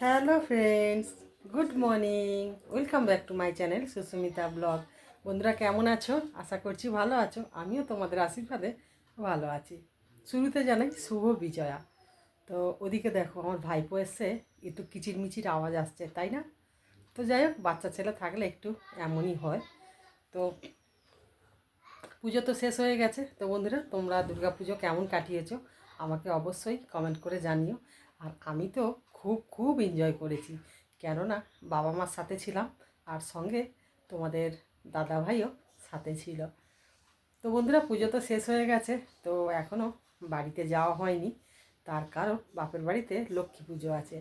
Hello friends good morning welcome back to my channel Susmita blog বন্ধুরা, কেমন আছো? আশা করছি ভালো আছো। আমিও তোমাদের আশীর্বাদে ভালো আছি। শুরুতে জানাই শুভ বিজয়া। তো ওদিকে দেখো, আমার ভাইপো এসছে। একটু কিচিরমিচির আওয়াজ আসছে, তাই না? তো যাই হোক, বাচ্চা ছেলে থাকলে একটু এমনই হয়। তো পুজো তো শেষ হয়ে গেছে। তো বন্ধুরা, তোমরা দুর্গা পুজো কেমন কাটিয়েছো? আমাকে অবশ্যই কমেন্ট করে জানিও। আর আমি তো খুব খুব এনজয় করেছি। কেননা বাবা মার সাথে ছিলাম আর সঙ্গে তোমাদের দাদা ভাইও সাথে ছিল। তো বন্ধুরা পুজো তো শেষ হয়ে গেছে, তো এখনও বাড়িতে যাওয়া হয়নি। তার কারণ বাপের বাড়িতে লক্ষ্মী পুজো আছে।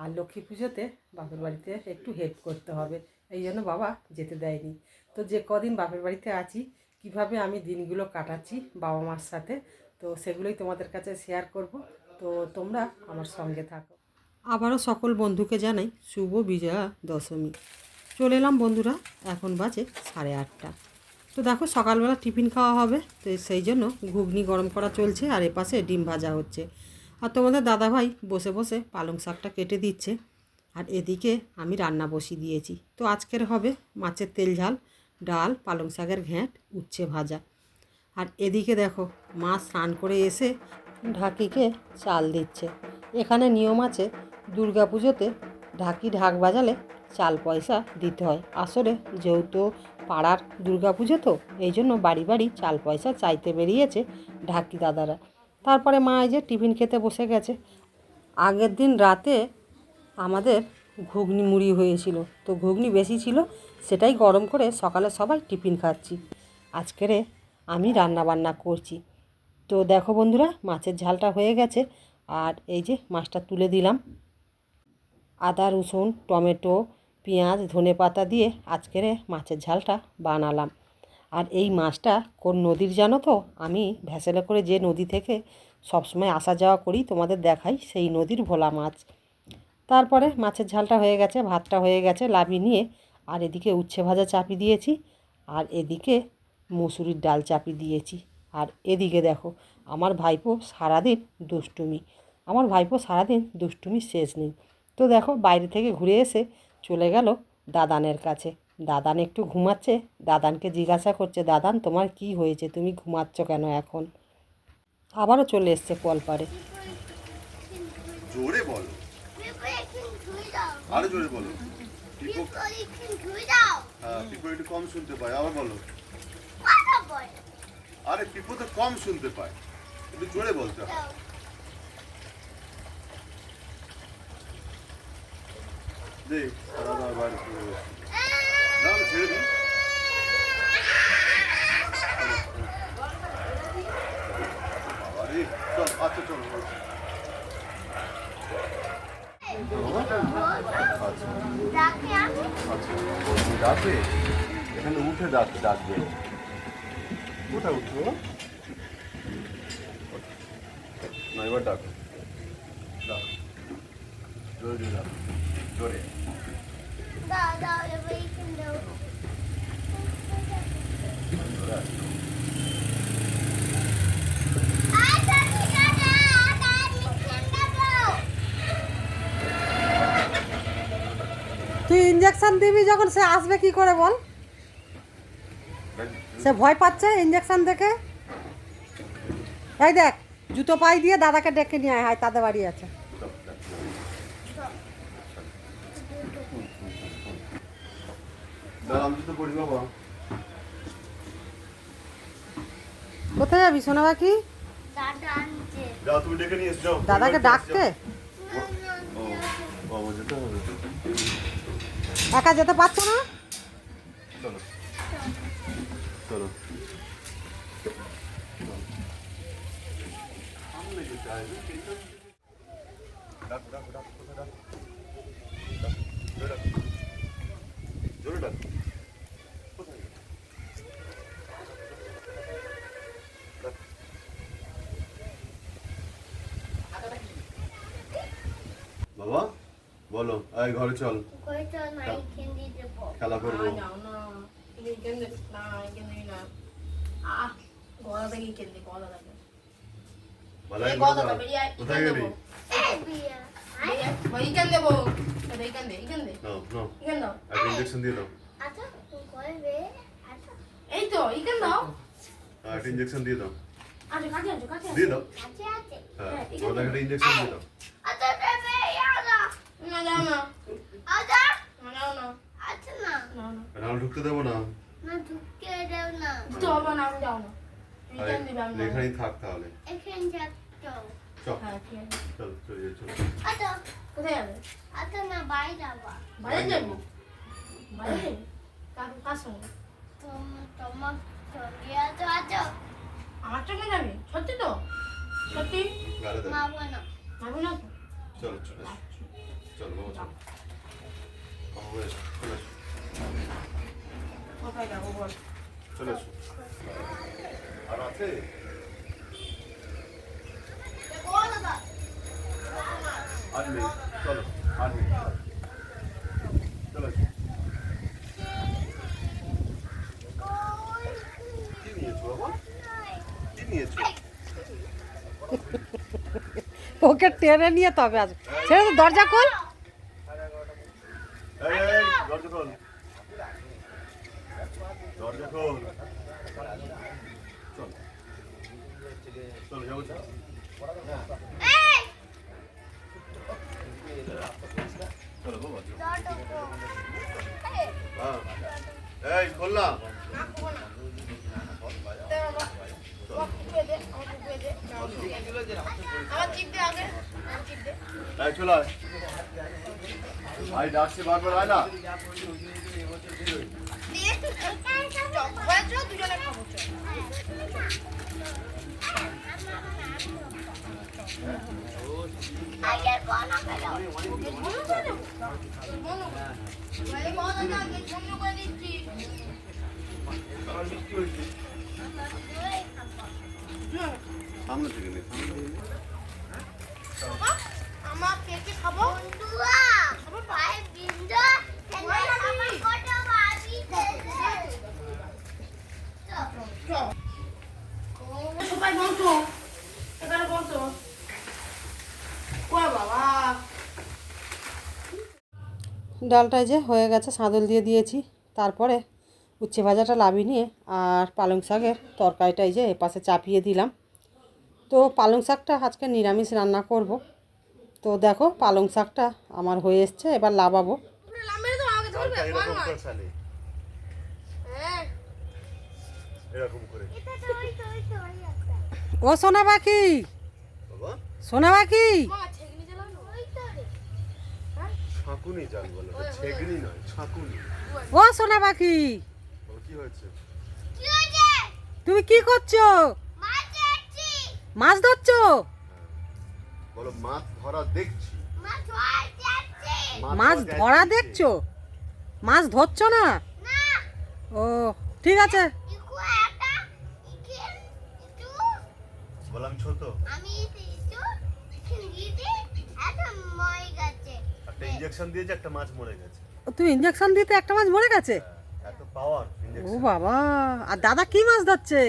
আর লক্ষ্মী পুজোতে বাপের বাড়িতে একটু হেল্প করতে হবে। এই জন্য বাবা যেতে দেয়নি। তো যে কদিন বাপের বাড়িতে আছি, কীভাবে আমি দিনগুলো কাটাচ্ছি বাবা মার সাথে, তো সেগুলোই তোমাদের কাছে শেয়ার করব। তো তোমরা আমার সঙ্গে থাকো। আবারও সকল বন্ধুকে জানাই শুভ বিজয়া দশমী। চলে এলাম বন্ধুরা, এখন বাজে সাড়ে আটটা। তো দেখো সকালবেলা টিফিন খাওয়া হবে, তো সেই জন্য ঘুগনি গরম করা চলছে আর এপাশে ডিম ভাজা হচ্ছে। আর তোমাদের দাদাভাই বসে বসে পালং শাকটা কেটে দিচ্ছে। আর এদিকে আমি রান্না বসিয়ে দিয়েছি। তো আজকের হবে মাছের তেল ঝাল, ডাল, পালং শাকের ঘ্যাঁট, উচ্ছে ভাজা। আর এদিকে দেখো মা স্নান করে এসে ঢাকিকে চাল দিচ্ছে। এখানে নিয়ম আছে দুর্গা পুজোতে ঢাকি ঢাক বাজালে চাল পয়সা দিতে হয়। আসলে যেহেতু পাড়ার দুর্গা পুজো তো, এই জন্য বাড়ি বাড়ি চাল পয়সা চাইতে বেরিয়েছে ঢাকি দাদারা। তারপরে মা এই যে টিফিন খেতে বসে গেছে। আগের দিন রাতে আমাদের ঘুগনি মুড়ি হয়েছিল। তো ঘুগনি বেশি ছিল, সেটাই গরম করে সকালে সবাই টিফিন খাচ্ছি। আজকেরে আমি রান্না বান্না করছি। তো দেখো বন্ধুরা, মাছের ঝালটা হয়ে গেছে। আর এই যে মাছটা তুলে দিলাম। আদা, রসুন, টমেটো, পেঁয়াজ, ধনে পাতা দিয়ে আজকের মাছের ঝালটা বানালাম। আর এই মাছটা কোন নদীর জানো তো? আমি ভ্যাসেলে করে যে নদী থেকে সবসময় আসা যাওয়া করি, তোমাদের দেখাই সেই নদীর ভোলা মাছ। তারপরে মাছের ঝালটা হয়ে গেছে, ভাতটা হয়ে গেছে, লাবি নিয়ে আর এদিকে উচ্ছে ভাজা চাপি দিয়েছি আর এদিকে মুসুরির ডাল চাপি দিয়েছি। আর এদিকে দেখো, আমার ভাইপো সারাদিন দুষ্টুমি। আমার ভাইপো সারাদিন দুষ্টুমি শেষ নেই। তো দেখো বাইরে থেকে ঘুরে এসে চলে গেল দাদানের কাছে। দাদান একটু ঘুমাচ্ছে। দাদানকে জিজ্ঞাসা করছে, দাদান, তোমার কি হয়েছে? তুমি ঘুমাচ্ছ কেন এখন? আবারও চলে এসছে কলপারে। জোরে জোরে হ্যাঁ কম শুনতে পায়। আবার বলো। আরে পিপো তো কম শুনতে পায়। জোরে বলতে হয়। দেখ দাদা বাইরে চলে গেছে। না আমি ছেড়ে দিই চল আচ্ছা চলো ডাকবে এখানে উঠে ডাক ডাকবে কোথায় উঠবো না এবার ডাকো ডাক জোরে জোরে ডাক জোরে। তুই ইঞ্জেকশন দিবি যখন সে আসবে কি করে বল? সে ভয় পাচ্ছে ইঞ্জেকশন দেখে? এই দেখ, জুতো পাই দিয়ে দাদাকে ডেকে নিয়ে আয় তাদের বাড়ি আছে দাঁড়া আমি তো পড়ি বাবা কোথায় যাবি সোনা পাখি? যাও তুমি ডেকে নিয়ে এসো যাও। দাদাকে ডাকতে? একা যেতে পারছ না? চলো। ডাক ডাক ডাক। বলো আয় ঘরে চল। খেলা। করব। কোথায় গেলি? ইঞ্জেকশন দিয়ে দাও। আচ্ছা আচ্ছা। এই তো এইখান দাও একটা ইঞ্জেকশন দিয়ে দাও। আচ্ছা দিয়ে দাও। হ্যাঁ একটা ইঞ্জেকশন দিয়ে দাও। আচ্ছা না। আচ্ছা। না যাও না। আচ্ছা না। না না। নাহলে ঢুকতে দেবো না? না ঢুকে দাও না। দিতে হবে না আমি যাও না। দিবে। এখানেই থাক তাহলে। এখানে যাচ্ছ চল। হ্যাঁ ঠিক আছে চল চলে চল আচ্ছা। কোথায় যাবে? আচ্ছা না বাইরে যাবা। বাইরে যাব? বাইরে কার কার সঙ্গে? তোমার তোমার চলে আছো আচ্ছা আমার সঙ্গে যাবি? সত্যি তো? সত্যি? না। চলো চলো। চলো বাবা চলো বাবা এসো চলে এসো কোথায় যাব বল চলে এসো আর আছে আর নেই চলো আর নেই চলো এসো কি নিয়েছো বাবা কি নিয়েছো ওকে টেনে নিয়ে তবে আসবে ছেড়ে দরজা খোল। খোল দরজা খোল চল। চলো যাব চল এই! খুললাম আয় ডাকছে বারবার আয় না ঘরে চল দুজনে খাব চল আগে বানা ফেলো মনো ঘরে মনো না আগে বন্ধ করে দিচ্ছি সামনে থেকে নে সামনে থেকে নে। আমার কেকে খাব বন্ধুরা আমার ভাই বিন্দু এনে আমার কোটা বাড়ি চল সবাই বলতো এখানে বলতো। বাবা? ডালটায় যে হয়ে গেছে সাঁদল দিয়ে দিয়েছি। তারপরে উচ্ছে ভাজাটা লাভি নিয়ে আর পালং শাকের তরকারিটাই যে এপাশে চাপিয়ে দিলাম। তো পালং শাকটা আজকে নিরামিষ রান্না করব। তো দেখো পালং শাকটা আমার হয়ে এসছে এবার লাভাবো পুরো লাম্বের তো আমাকে ধরবে ডালটা বল এরকম মাছ করে ফেলে হ্যাঁ এরকম করে। ও সোনা পাখি! বাবা? সোনা পাখি! রে। ছাঁকুনি জাল বলে ছেগনি নয় ছাঁকুনি। ও সোনা পাখি! কি হয়েছে? কি হয়েছে? তুমি কি করছ? মাছ ধরছো। বলো মাছ ধরা দেখছি। মাছ মাছ ধরা দেখছ। মাছ ধরছো না। ও ঠিক আছে। বললাম ছোট। আমি একটা মই গেছে। একটা ইঞ্জেকশন দিয়েছে একটা মাছ মরে গেছে। তুমি ইঞ্জেকশন দিতে একটা মাছ মরে গেছে? এত পাওয়ার ও বাবা আর দাদা কি মাছ ধরছে?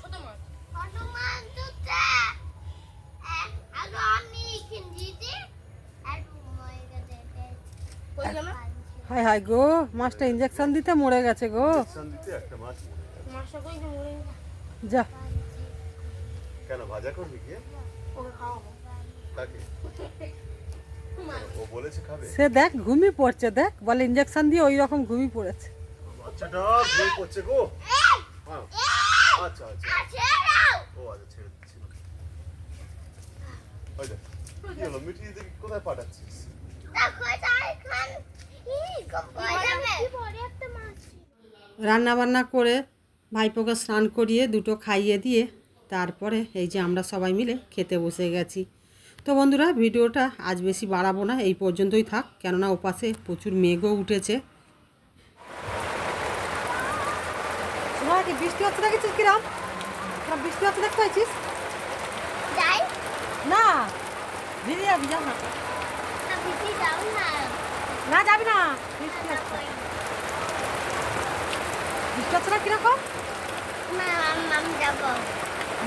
ছোট মাছ। হনুমান দুটা আগে আমি গেছে কই গেল? হায় হায় গো মাছটা ইঞ্জেকশন দিতে মরে গেছে গো। ইঞ্জেকশন দিতে একটা মাছ মরে গেছে। মাছটা কই মরে গেল যা। কেন ভাজা করবি কি ও বলেছে খাবে? সে দেখ ঘুমি পড়ছে দেখ বলে ইঞ্জেকশন দিয়ে ওই রকম ঘুমি পড়েছে। বাচ্চাটা ঘুমিয়ে পড়ছে গো। হ্যাঁ। আচ্ছা আচ্ছা। ও আচ্ছা ছেড়ে দিচ্ছি ওই দেখ কি হলো? মিঠিয়ে দেখি কোথায় পাঠাচ্ছিস? রান্না বান্না করে ভাইপোকে স্নান করিয়ে দুটো খাইয়ে দিয়ে তারপরে এই যে আমরা সবাই মিলে খেতে বসে গেছি। তো বন্ধুরা ভিডিওটা আজ বেশি বাড়াবো না এই পর্যন্তই থাক। কেননা ওপাশে প্রচুর মেঘও উঠেছে। কি বৃষ্টি হচ্ছে কিরম? বৃষ্টি হচ্ছে দেখতে পাইছিস? না ভিজে যাবি যা না। না না। না যাবি না। বৃষ্টি হচ্ছে। বৃষ্টি হচ্ছে না কীরকম? না আমি যাব।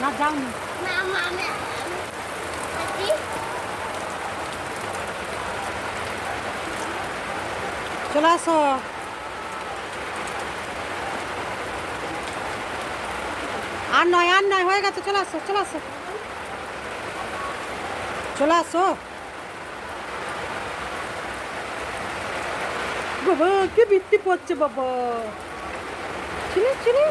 না যাওনি না। আমি চলে আসো। আর নয় আর নয় হয়ে গেছে চলে আসো চলে আসো। চলে আসো। বাবা কে বৃত্তি পড়ছে বাবা। ছিলে ছিলে?